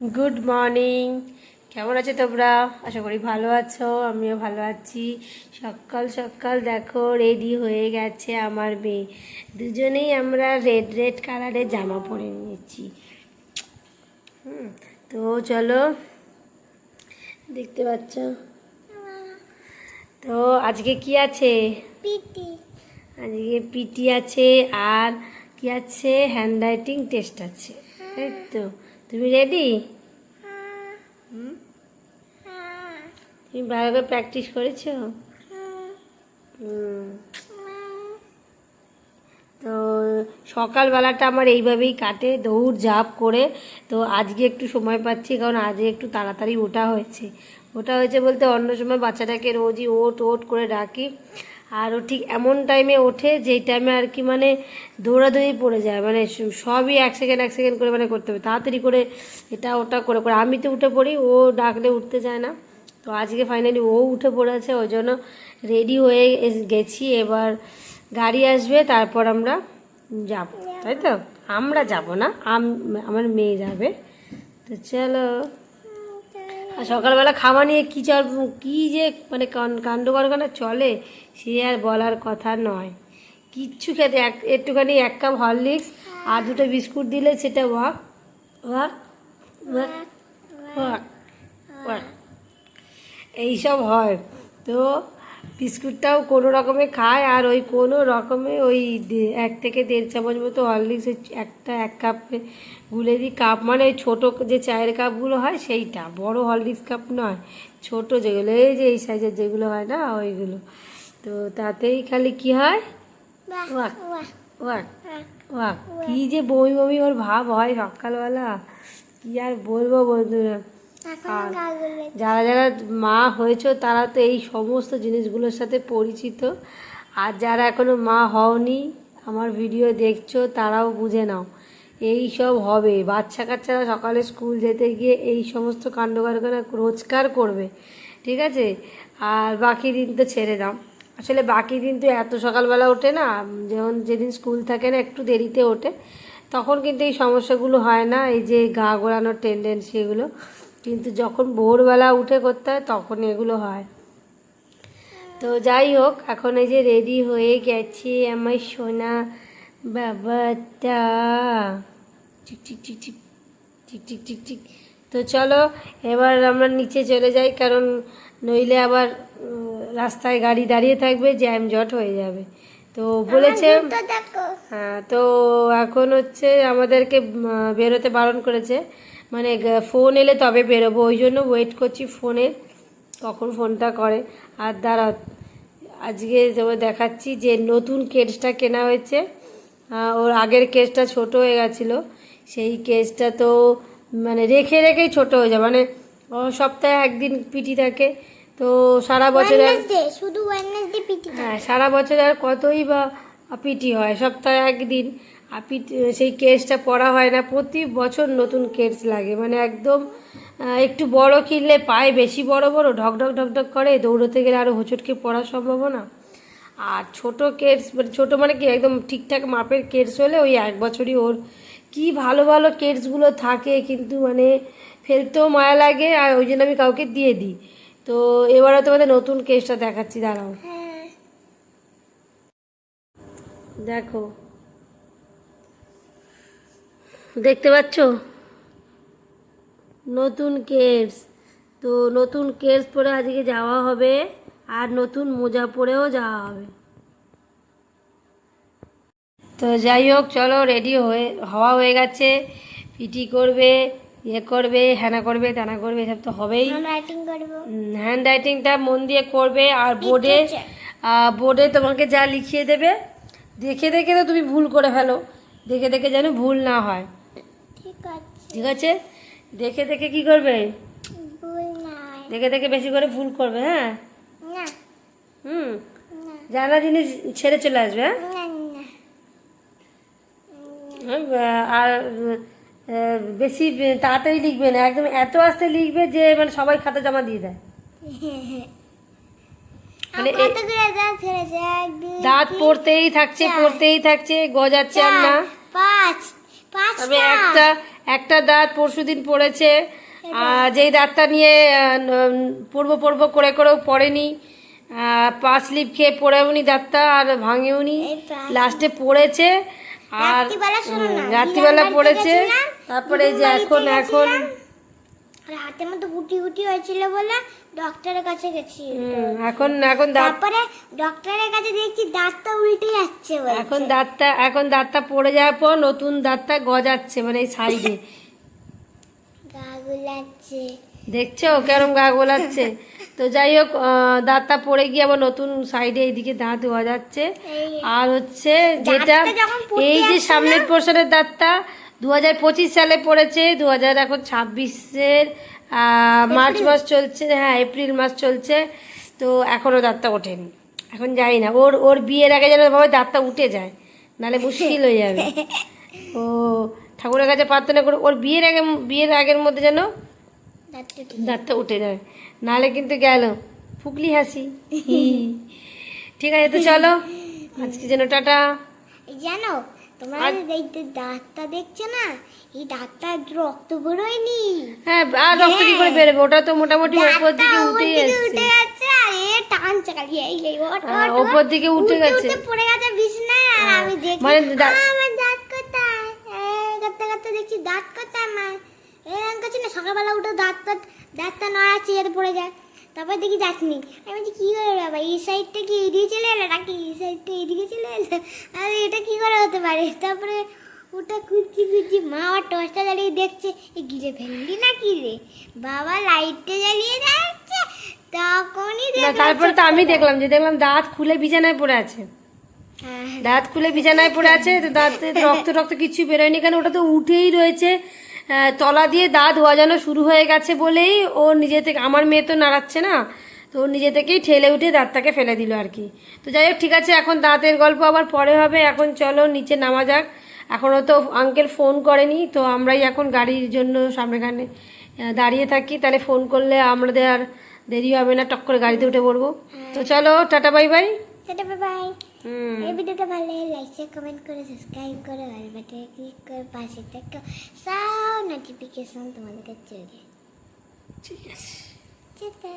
Good morning কেমন আছো তোমরা? আশা করি ভালো আছো আমিও ভালো আছি। সকাল সকাল দেখো রেডি হয়ে গেছে আমার মেয়ে। দুজনেই আমরা রেড রেড কালারের জামা পরে নিয়েছি। হুম তো চলো দেখতে পাচ্ছ? তো আজকে কি আছে? পিটি। আজকে পিটি আছে আর কি আছে? হ্যান্ড রাইটিং টেস্ট আছে। এই তো তুমি রেডি তুমি ভালো করে প্র্যাকটিস করেছ তো সকালবেলাটা আমার এইভাবেই কাটে, দৌড় ঝাঁপ করে। তো আজকে একটু সময় পাচ্ছি, কারণ আজকে একটু তাড়াতাড়ি ওঠা হয়েছে। ওটা হয়েছে বলতে অন্য সময় বাচ্চাটাকে রোজই ওট ওট করে ডাকি। আর ও ঠিক এমন টাইমে ওঠে যেই টাইমে আর কি মানে দৌড়াদৌড়ি পড়ে যায়। মানে সবই এক সেকেন্ড এক সেকেন্ড করে মানে করতে হবে। তাড়াতাড়ি করে এটা ওটা করে করে। আমি তো উঠে পড়ি, ও ডাকলে উঠতে চায় না। তো আজকে ফাইনালি ও উঠে পড়েছে, ওই জন্য রেডি হয়ে গেছি। এবার গাড়ি আসবে, তারপর আমরা যাব। তাই তো? আমরা যাব না? আমার মেয়ে যাবে। তো চলো। আর সকালবেলা খাওয়া নিয়ে কী চল, কী যে মানে কাণ্ড কারখানা চলে, সে আর বলার কথা নয়। কিচ্ছু খেতে, এক একটুখানি এক কাপ হরলিক্স আর দুটো বিস্কুট দিলে সেটা ওয়াক ওয়াক ওয়াক ওয়াক ওয়াক। এইসব হয়। তো বিস্কুটটাও কোনো রকমে খায় আর ওই কোনো রকমে ওই এক থেকে দেড় চামচ মতো হরলিক্স একটা এক কাপে গুলে দিই কাপ মানে ওই ছোটো যে চায়ের কাপগুলো হয় সেইটা। বড় হরলিক্স কাপ নয় ছোট যেগুলো এই যে এই সাইজের যেগুলো হয় না ওইগুলো। তো তাতেই খালি কি হয়? ওয়াক ওয়াক ওয়াক। কি যে বমি বমি ওর ভাব হয় সকালবেলা। কি আর বলব বন্ধুরা? আর যারা যারা মা হয়েছো তারা তো এই সমস্ত জিনিসগুলোর সাথে পরিচিত। আর যারা এখনও মা হওনি আমার ভিডিও দেখছ তারাও বুঝে নাও এই সব হবে। বাচ্চা কাচ্চারা সকালে স্কুল যেতে গিয়ে এই সমস্ত কাণ্ড কারখানা রোজগার করবে ঠিক আছে? আর বাকি দিন তো ছেড়ে দাও। আসলে বাকি দিন তো এত সকালবেলা ওঠে না যেমন যেদিন স্কুল থাকে না একটু দেরিতে ওঠে। তখন কিন্তু এই সমস্যাগুলো হয় না এই যে গা গোড়ানোর টেন্ডেন্সি এগুলো। কিন্তু যখন ভোরবেলা উঠে করতে হয় তখন এগুলো হয়। তো যাই হোক এখন এই যে রেডি হয়ে গেছে আমার সোনা বাবাটা। ঠিক ঠিক ঠিক ঠিক চিক চিক চিক চিক। তো চলো এবার আমরা নিচে চলে যাই কারণ নইলে আবার রাস্তায় গাড়ি দাঁড়িয়ে থাকবে জ্যাম জট হয়ে যাবে। তো বলেছে হ্যাঁ তো এখন হচ্ছে আমাদেরকে বেরোতে বারণ করেছে। মানে ফোন এলে তবে বেরোবো। ওই জন্য ওয়েট করছি ফোনে কখন ফোনটা করে। আর দাঁড়া আজকে যেমন দেখাচ্ছি যে নতুন কেসটা কেনা হয়েছে। ওর আগের কেসটা ছোট হয়ে গেছিল। সেই কেসটা তো মানে রেখে রেখেই ছোট হয়ে যায়। মানে সপ্তাহে একদিন পিটি থাকে। তো সারা বছর শুধু হ্যাঁ সারা বছর আর কতই বা পিটি হয়? সপ্তাহে একদিন। আর সেই কেসটা পড়া হয় না। প্রতি বছর নতুন কেস লাগে। মানে একদম একটু বড় কিনলে পায়ে বেশি বড় বড় ঢক ঢক ঢক ঢক করে দৌড়োতে গেলে আরও হোঁচটকে পড়া পড়ার সম্ভাবনা আর ছোট কেস মানে ছোটো মানে কি একদম ঠিকঠাক মাপের কেস হলে ওই এক বছরই ওর কি ভালো ভালো কেসগুলো থাকে কিন্তু মানে ফেলতেও মায়া লাগে আর ওই জন্য আমি কাউকে দিয়ে দিই। তো এবারে তোমাদের নতুন কেসটা দেখাচ্ছি দাঁড়াও। হ্যাঁ। দেখো। দেখতে পাচ্ছ? নতুন কেস তো নতুন কেস পরে আজকে যাওয়া হবে আর নতুন মোজা পরেও যাওয়া হবে। তো যাই হোক চলো রেডি হয়ে হওয়া হয়ে গেছে। পিটি করবে ইয়ে করবে হ্যানা করবে টানা করবে এসব তো হবেই। হ্যান্ড রাইটিং করব। হ্যান্ড রাইটিংটা মন দিয়ে করবে আর বোর্ডে বোর্ডে তোমাকে যা লিখিয়ে দেবে দেখে দেখে তো তুমি ভুল করে ফেলো। দেখে দেখে যেন ভুল না হয়। ঠিক আছে? দেখে দেখে কি করবে? দেখে দেখে বেশি করে ভুল করবে হ্যাঁ? হুম। জানা জিনিস ছেড়ে চলে আসবে হ্যাঁ? আর বেশি তাড়াতাড়ি লিখবে না। একদম এত আস্তে লিখবে যে মানে সবাই খাতা জমা দিয়ে দেয়। মানে দাঁত পড়তেই থাকছে পড়তেই থাকছে গজাচ্ছে আর না। পাঁচ। তবে একটা একটা দাঁত পরশুদিন পড়েছে। আর যেই দাঁতটা নিয়ে পূর্ব পূর্ব পড়ব পড়ব করে করেও পড়েনি পাঁচ লিপ খেয়ে পড়েওনি দাঁতটা আর ভাঙেওনি। নি লাস্টে পড়েছে আর রাত্রিবেলা পড়েছে। তারপরে এই যে এখন এখন আর হাতের মধ্যে গুটি গুটি হয়েছিল বলে ডক্টরের কাছে গেছি। এখন এখন তারপরে ডক্টরের কাছে দেখছি দাঁতটা উল্টে যাচ্ছে এখন দাঁতটা এখন দাঁতটা পড়ে যাওয়ার পর নতুন দাঁতটা গজাচ্ছে মানে এই সাইডে। গা গুলাচ্ছে। দেখছ কেরম গা গোলাচ্ছে? তো যাই হোক দাঁতটা পড়ে গিয়ে আবার নতুন সাইডে এইদিকে দাঁত হওয়া যাচ্ছে আর হচ্ছে যেটা এই যে সামনের পোর্শনের দাঁতটা দু হাজার পঁচিশ সালে পড়েছে দু হাজার এখন ছাব্বিশের মার্চ মাস চলছে হ্যাঁ এপ্রিল মাস চলছে তো এখনও দাঁতটা ওঠেনি। এখন যাই না ওর ওর বিয়ের আগে যেন ভাবে দাঁতটা উঠে যায় নাহলে মুশকিল হয়ে যাবে। ও ঠাকুরের কাছে প্রার্থনা করে ওর বিয়ের আগে বিয়ের আগের মধ্যে যেন দাঁতটা উঠে যাবে নাহলে কিন্তু গেল ফুকলি হাসি। ঠিক আছে তো চলো আজকে যেন টাটা। জানো তোমরা এই দাঁতটা দেখছ না এই দাঁতটা রক্ত বেরোয়নি। হ্যাঁ আর রক্ত কি করে বেরোবে? ওটা তো মোটামুটি দিকে উপর দিকে উঠে যাচ্ছে আর এ টানছে খালি এই এই ওট, হ্যাঁ, ওট, ওট। ওপর দিকে উঠে গেছে। পড়ে গেছে বিছনায় আর হ্যাঁ, আমি দেখি মানে আমার দাঁত কোথায়? করতে করতে দেখছি দাঁত কোথায় আমার এরকম করছি না সকালবেলা উঠে দাঁতটা দাঁতটা নড়াচ্ছি যাতে পড়ে যায়। তারপর দেখি নেই আমি বলছি কি করে বাবা এই সাইডটা কি এইদিকে চলে এলো নাকি এই সাইডটা এইদিকে চলে এলো? আর এটা কি করে হতে পারে? তারপরে ওটা খুঁজছি খুঁজছি মা আবার টর্চটা জ্বালিয়ে দেখছে এই গিরে ফেললি না কি রে? বাবা লাইটটা জ্বালিয়ে যাচ্ছে তখনই তারপরে তো আমি দেখলাম যে দেখলাম দাঁত খুলে বিছানায় পড়ে আছে। হ্যাঁ, দাঁত খুলে বিছানায় পড়ে আছে তো দাঁতে রক্ত রক্ত কিছু বেরোয়নি কেন ওটা তো উঠেই রয়েছে। তলা দিয়ে দাঁত ওয়াজানো শুরু হয়ে গেছে বলেই ও নিজে থেকে আমার মেয়ে তো নাড়াচ্ছে না তো ও নিজে থেকেই ঠেলে উঠে দাঁতটাকে ফেলে দিল আর কি। তো যাই হোক ঠিক আছে এখন দাঁতের গল্প আবার পরে হবে এখন চলো নিচে নামা যাক। এখনও তো আঙ্কেল ফোন করেনি তো আমরাই এখন গাড়ির জন্য সামনেখানে দাঁড়িয়ে থাকি। তাহলে ফোন করলে আমাদের আর দেরি হবে না টক করে গাড়িতে উঠে পড়ব। তো চলো tata bye bye tata bye এই ভিডিওটা ভালো লাগলে লাইক শেয়ার কমেন্ট করে সাবস্ক্রাইব করে বেল বাটনে ক্লিক করে পাশে থাকা। নোটিফিকেশন তোমাদের কাছে চলে ঠিক আছে যেতে